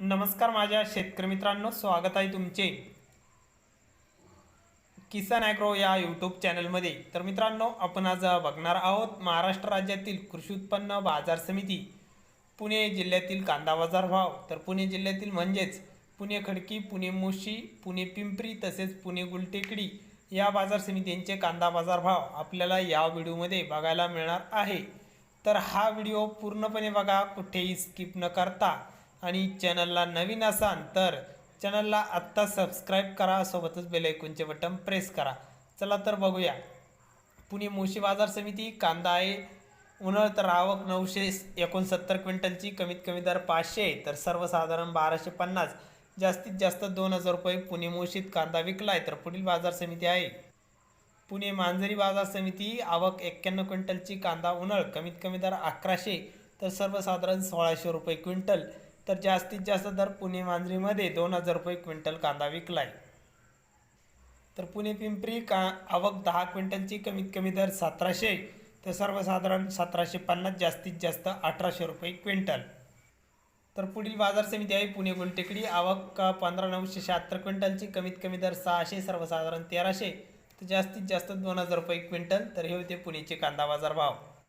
नमस्कार माझ्या शेतकरी मित्रांनो स्वागत आहे तुमचे किसान ॲग्रो या यूट्यूब चॅनलमध्ये. तर मित्रांनो आपण आज बघणार आहोत महाराष्ट्र राज्यातील कृषी उत्पन्न बाजार समिती पुणे जिल्ह्यातील कांदा बाजार भाव. तर पुणे जिल्ह्यातील म्हणजेच पुणे खडकी पुणे मोशी पुणे पिंपरी तसेच पुणे गुलटेकडी या बाजार समितींचे कांदा बाजार भाव आपल्याला या व्हिडिओमध्ये बघायला मिळणार आहे. तर हा व्हिडिओ पूर्णपणे बघा कुठेही स्किप न करता. आणि चॅनलला नवीन असाल तर चॅनलला आत्ता सबस्क्राईब करा सोबतच बेलायकूनचे बटन प्रेस करा. चला तर बघूया. पुणे मुळशी बाजार समिती कांदा आहे उन्हाळ तर आवक नऊशे एकोणसत्तर क्विंटलची कमीत कमी दर पाचशे तर सर्वसाधारण बाराशे पन्नास. जास्तीत जास्त दोन हजार रुपये पुणे मुळशीत कांदा विकलाय तर पुढील बाजार समिती आहे. पुणे मांजरी बाजार समिती आवक एक्क्याण्णव क्विंटलची कांदा उन्हाळ कमीत कमी दर अकराशे. तर सर्वसाधारण सोळाशे रुपये क्विंटल. तर जास्तीत जास्त दर पुणे मांजरीमध्ये दोन हजार रुपये क्विंटल कांदा विकलाय. तर पुणे पिंपरी का आवक दहा क्विंटलची कमीत कमी दर सतराशे तर सर्वसाधारण सतराशे पन्नास जास्तीत जास्त अठराशे रुपये क्विंटल. तर पुढील बाजार समिती आहे पुणे गुलटेकडी आवक पंधरा नऊशे शहात्तर क्विंटलची कमीत कमी दर सहाशे सर्वसाधारण तेराशे तर जास्तीत जास्त दोन हजार रुपये क्विंटल तर हे होते पुणेचे कांदा बाजार भाव.